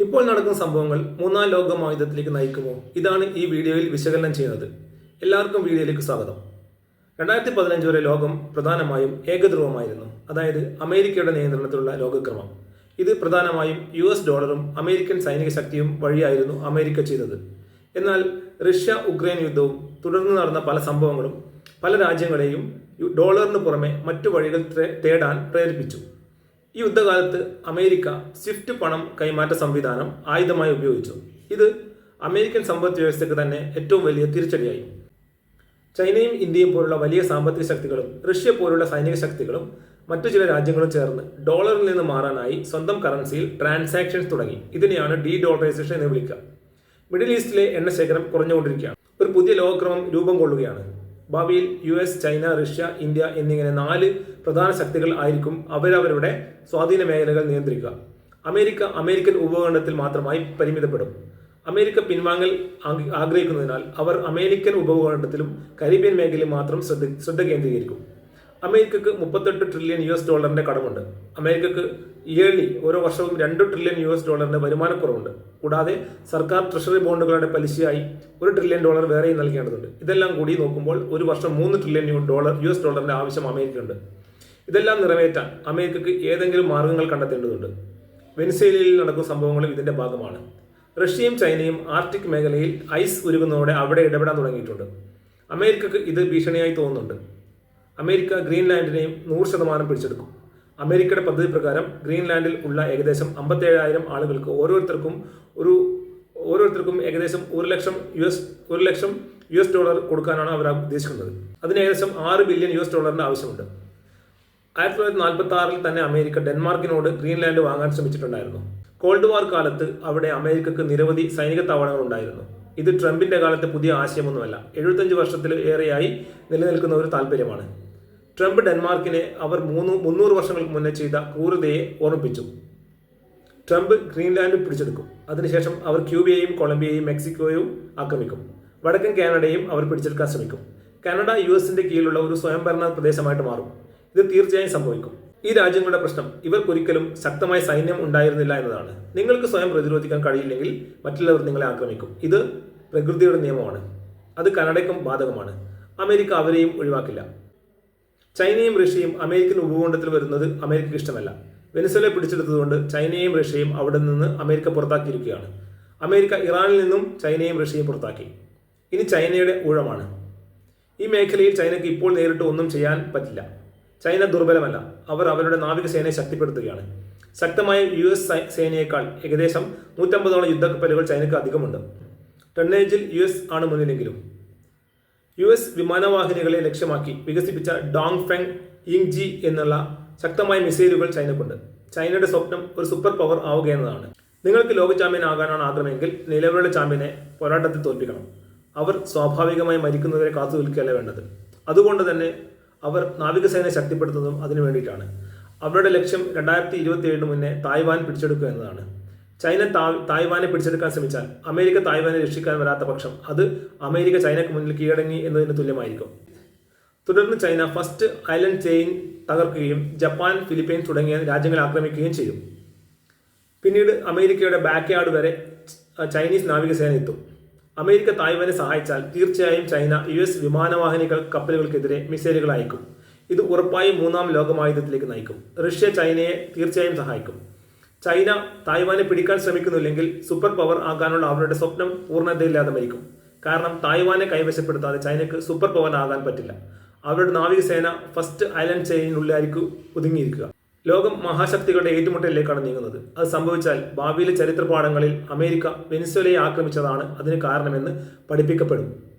ഇപ്പോൾ നടക്കുന്ന സംഭവങ്ങൾ മൂന്നാം ലോക മഹായുദ്ധത്തിലേക്ക് നയിക്കുമോ? ഇതാണ് ഈ വീഡിയോയിൽ വിശകലനം ചെയ്യുന്നത്. എല്ലാവർക്കും വീഡിയോയിലേക്ക് സ്വാഗതം. രണ്ടായിരത്തി പതിനഞ്ച് വരെ ലോകം പ്രധാനമായും ഏകധ്രുവമായിരുന്നു. അതായത് അമേരിക്കയുടെ നിയന്ത്രണത്തിലുള്ള ലോകക്രമം. ഇത് പ്രധാനമായും യു എസ് ഡോളറും അമേരിക്കൻ സൈനിക ശക്തിയും വഴിയായിരുന്നു അമേരിക്ക ചെയ്തത്. എന്നാൽ റഷ്യ ഉക്രൈൻ യുദ്ധവും തുടർന്ന് നടന്ന പല സംഭവങ്ങളും പല രാജ്യങ്ങളെയും ഡോളറിന് പുറമെ മറ്റു വഴികൾ തേടാൻ പ്രേരിപ്പിച്ചു. ഈ യുദ്ധകാലത്ത് അമേരിക്ക സ്വിഫ്റ്റ് പണം കൈമാറ്റ സംവിധാനം ആയുധമായി ഉപയോഗിച്ചു. ഇത് അമേരിക്കൻ സമ്പദ് വ്യവസ്ഥയ്ക്ക് തന്നെ ഏറ്റവും വലിയ തിരിച്ചടിയായി. ചൈനയും ഇന്ത്യയും പോലുള്ള വലിയ സാമ്പത്തിക ശക്തികളും റഷ്യ പോലുള്ള സൈനിക ശക്തികളും മറ്റു ചില രാജ്യങ്ങളും ചേർന്ന് ഡോളറിൽ നിന്ന് മാറാനായി സ്വന്തം കറൻസിയിൽ ട്രാൻസാക്ഷൻസ് തുടങ്ങി. ഇതിനെയാണ് ഡി ഡോളറൈസേഷൻ എന്ന് വിളിക്കുക. മിഡിൽ ഈസ്റ്റിലെ എണ്ണ ശേഖരം കുറഞ്ഞുകൊണ്ടിരിക്കുകയാണ്. ഒരു പുതിയ ലോകക്രമം രൂപം കൊള്ളുകയാണ്. ഭാവിയിൽ U S China Russia India എന്നിങ്ങനെ നാല് പ്രധാന ശക്തികൾ ആയിരിക്കും അവരവരുടെ സ്വാധീന മേഖലകൾ നിയന്ത്രിക്കുക. അമേരിക്ക അമേരിക്കൻ ഉപഖണ്ഡത്തിൽ മാത്രമായി പരിമിതപ്പെടും. അമേരിക്ക പിൻവാങ്ങൽ ആഗ്രഹിക്കുന്നതിനാൽ അവർ അമേരിക്കൻ ഉപഭൂഖണ്ഡത്തിലും കരീബിയൻ മേഖലയിലും മാത്രം ശ്രദ്ധ ശ്രദ്ധ കേന്ദ്രീകരിക്കും. അമേരിക്കക്ക് മുപ്പത്തെട്ട് ട്രില്യൺ യു എസ് ഡോളറിന്റെ കടമുണ്ട്. അമേരിക്കക്ക് ഇയർലി ഓരോ വർഷവും രണ്ട് ട്രില്യൺ യു എസ് ഡോളറിന്റെ വരുമാനക്കുറവുണ്ട്. കൂടാതെ സർക്കാർ ട്രഷറി ബോണ്ടുകളുടെ പലിശയായി ഒരു ട്രില്യൺ ഡോളർ വേറെയും നൽകേണ്ടതുണ്ട്. ഇതെല്ലാം കൂടി നോക്കുമ്പോൾ ഒരു വർഷം മൂന്ന് ട്രില്യൺ ഡോളർ യു എസ് ഡോളറിന്റെ ആവശ്യം അമേരിക്കയുണ്ട്. ഇതെല്ലാം നിറവേറ്റാൻ അമേരിക്കക്ക് ഏതെങ്കിലും മാർഗങ്ങൾ കണ്ടെത്തേണ്ടതുണ്ട്. വെനിസേലയിൽ നടക്കുന്ന സംഭവങ്ങളും ഇതിന്റെ ഭാഗമാണ്. റഷ്യയും ചൈനയും ആർട്ടിക് മേഖലയിൽ ഐസ് ഉരുകുന്നതോടെ അവിടെ ഇടപെടാൻ തുടങ്ങിയിട്ടുണ്ട്. അമേരിക്കക്ക് ഇത് ഭീഷണിയായി തോന്നുന്നുണ്ട്. അമേരിക്ക ഗ്രീൻലാൻഡിനെയും നൂറ് ശതമാനം പിടിച്ചെടുക്കും. അമേരിക്കയുടെ പദ്ധതി പ്രകാരം ഗ്രീൻലാൻഡിൽ ഉള്ള ഏകദേശം അമ്പത്തേഴായിരം ആളുകൾക്ക് ഓരോരുത്തർക്കും ഒരു ഓരോരുത്തർക്കും ഏകദേശം ഒരു ലക്ഷം യു എസ് ഒരു ലക്ഷം യു എസ് ഡോളർ കൊടുക്കാനാണ് അവർ ഉദ്ദേശിക്കുന്നത്. അതിന് ഏകദേശം ആറ് ബില്യൺ യു എസ് ഡോളറിന്റെ ആവശ്യമുണ്ട്. ആയിരത്തി തൊള്ളായിരത്തി നാൽപ്പത്തി ആറിൽ തന്നെ അമേരിക്ക ഡെൻമാർക്കിനോട് ഗ്രീൻലാൻഡ് വാങ്ങാൻ ശ്രമിച്ചിട്ടുണ്ടായിരുന്നു. കോൾഡ് വാർ കാലത്ത് അവിടെ അമേരിക്കക്ക് നിരവധി സൈനിക താവളങ്ങൾ ഉണ്ടായിരുന്നു. ഇത് ട്രംപിന്റെ കാലത്തെ പുതിയ ആശയമൊന്നുമല്ല. എഴുപത്തഞ്ച് വർഷത്തിൽ ഏറെയായി നിലനിൽക്കുന്ന ഒരു താല്പര്യമാണ്. ട്രംപ് ഡെൻമാർക്കിനെ അവർ മൂന്ന് മുന്നൂറ് വർഷങ്ങൾക്ക് മുന്നേ ചെയ്ത ക്രൂരതയെ ഓർമ്മിപ്പിച്ചു. ട്രംപ് ഗ്രീൻലാൻഡ് പിടിച്ചെടുക്കും. അതിനുശേഷം അവർ ക്യൂബയെയും കൊളംബിയയും മെക്സിക്കോയും ആക്രമിക്കും. വടക്കൻ കാനഡയും അവർ പിടിച്ചെടുക്കാൻ ശ്രമിക്കും. കാനഡ യു എസിന്റെ കീഴിലുള്ള ഒരു സ്വയംഭരണ പ്രദേശമായിട്ട് മാറും. ഇത് തീർച്ചയായും സംഭവിക്കും. ഈ രാജ്യങ്ങളുടെ പ്രശ്നം ഇവർക്കൊരിക്കലും ശക്തമായ സൈന്യം ഉണ്ടായിരുന്നില്ല എന്നതാണ്. നിങ്ങൾക്ക് സ്വയം പ്രതിരോധിക്കാൻ കഴിയില്ലെങ്കിൽ മറ്റുള്ളവർ നിങ്ങളെ ആക്രമിക്കും. ഇത് പ്രകൃതിയുടെ നിയമമാണ്. അത് കാനഡയ്ക്കും ബാധകമാണ്. അമേരിക്ക അവരെയും ഒഴിവാക്കില്ല. ചൈനയും റഷ്യയും അമേരിക്കൻ ഉപഭൂഖണ്ഡത്തിൽ വരുന്നത് അമേരിക്കയ്ക്ക് ഇഷ്ടമല്ല. വെനസ്വല പിടിച്ചെടുത്തതുകൊണ്ട് ചൈനയും റഷ്യയും അവിടെ നിന്ന് അമേരിക്ക പുറത്താക്കിയിരിക്കുകയാണ്. അമേരിക്ക ഇറാനിൽ നിന്നും ചൈനയും റഷ്യയും പുറത്താക്കി. ഇനി ചൈനയുടെ ഊഴമാണ്. ഈ മേഖലയിൽ ചൈനയ്ക്ക് ഇപ്പോൾ നേരിട്ട് ഒന്നും ചെയ്യാൻ പറ്റില്ല. ചൈന ദുർബലമല്ല. അവർ അവരുടെ നാവികസേനയെ ശക്തിപ്പെടുത്തുകയാണ്. ശക്തമായ യു എസ് സേനയേക്കാൾ ഏകദേശം നൂറ്റമ്പതോളം യുദ്ധക്കപ്പലുകൾ ചൈനയ്ക്ക് അധികമുണ്ട്. ടണ്ണേജിൽ യു എസ് ആണ് മുന്നിലെങ്കിലും. യു എസ് വിമാനവാഹിനികളെ ലക്ഷ്യമാക്കി വികസിപ്പിച്ച ഡോങ് ഫെങ് ഇങ് ജി എന്നുള്ള ശക്തമായ മിസൈലുകൾ ചൈനക്കുണ്ട്. ചൈനയുടെ സ്വപ്നം ഒരു സൂപ്പർ പവർ ആവുക എന്നതാണ്. നിങ്ങൾക്ക് ലോക ചാമ്പ്യൻ ആകാനാണ് ആഗ്രഹമെങ്കിൽ നിലവിലുള്ള ചാമ്പ്യനെ പോരാട്ടത്തിൽ തോൽപ്പിക്കണം. അവർ സ്വാഭാവികമായി മരിക്കുന്നവരെ കാത്തു നിൽക്കുകയല്ല വേണ്ടത്. അതുകൊണ്ട് തന്നെ അവർ നാവികസേന ശക്തിപ്പെടുത്തുന്നതും അതിനു വേണ്ടിയിട്ടാണ്. അവരുടെ ലക്ഷ്യം രണ്ടായിരത്തി ഇരുപത്തി ഏഴിന് മുന്നേ തായ്വാൻ പിടിച്ചെടുക്കുക എന്നതാണ്. ചൈന തായ്വാനെ പിടിച്ചെടുക്കാൻ ശ്രമിച്ചാൽ അമേരിക്ക തായ്വാനെ രക്ഷിക്കാൻ വരാത്ത പക്ഷം അത് അമേരിക്ക ചൈനക്ക് മുന്നിൽ കീഴടങ്ങി എന്നതിന് തുല്യമായിരിക്കും. തുടർന്ന് ചൈന ഫസ്റ്റ് ഐലൻഡ് ചെയിൻ തകർക്കുകയും ജപ്പാൻ ഫിലിപ്പൈൻസ് തുടങ്ങിയ രാജ്യങ്ങളെ ആക്രമിക്കുകയും ചെയ്യും. പിന്നീട് അമേരിക്കയുടെ ബാക്ക് യാർഡ് വരെ ചൈനീസ് നാവികസേന എത്തും. അമേരിക്ക തായ്വാനെ സഹായിച്ചാൽ തീർച്ചയായും ചൈന യു എസ് വിമാനവാഹിനികൾ കപ്പലുകൾക്കെതിരെ മിസൈലുകൾ അയക്കും. ഇത് ഉറപ്പായും മൂന്നാം ലോകമായുധത്തിലേക്ക് നയിക്കും. റഷ്യ ചൈനയെ തീർച്ചയായും സഹായിക്കും. ചൈന തായ്വാനെ പിടിക്കാൻ ശ്രമിക്കുന്നില്ലെങ്കിൽ സൂപ്പർ പവർ ആകാനുള്ള അവരുടെ സ്വപ്നം പൂർണതയില്ലാതെ മരിക്കും. കാരണം തായ്വാനെ കൈവശപ്പെടുത്താതെ ചൈനയ്ക്ക് സൂപ്പർ പവർ ആകാൻ പറ്റില്ല. അവരുടെ നാവികസേന ഫസ്റ്റ് ഐലൻഡ് ചെയിനുള്ളിലായിരിക്കും ഒതുങ്ങിയിരിക്കുക. ലോകം മഹാശക്തികളുടെ ഏറ്റുമുട്ടലിലേക്കാണ് നീങ്ങുന്നത്. അത് സംഭവിച്ചാൽ ഭാവിയിലെ ചരിത്ര പാഠങ്ങളിൽ അമേരിക്ക വെനിസ്വലയെ ആക്രമിച്ചതാണ് അതിന് കാരണമെന്ന് പഠിപ്പിക്കപ്പെടും.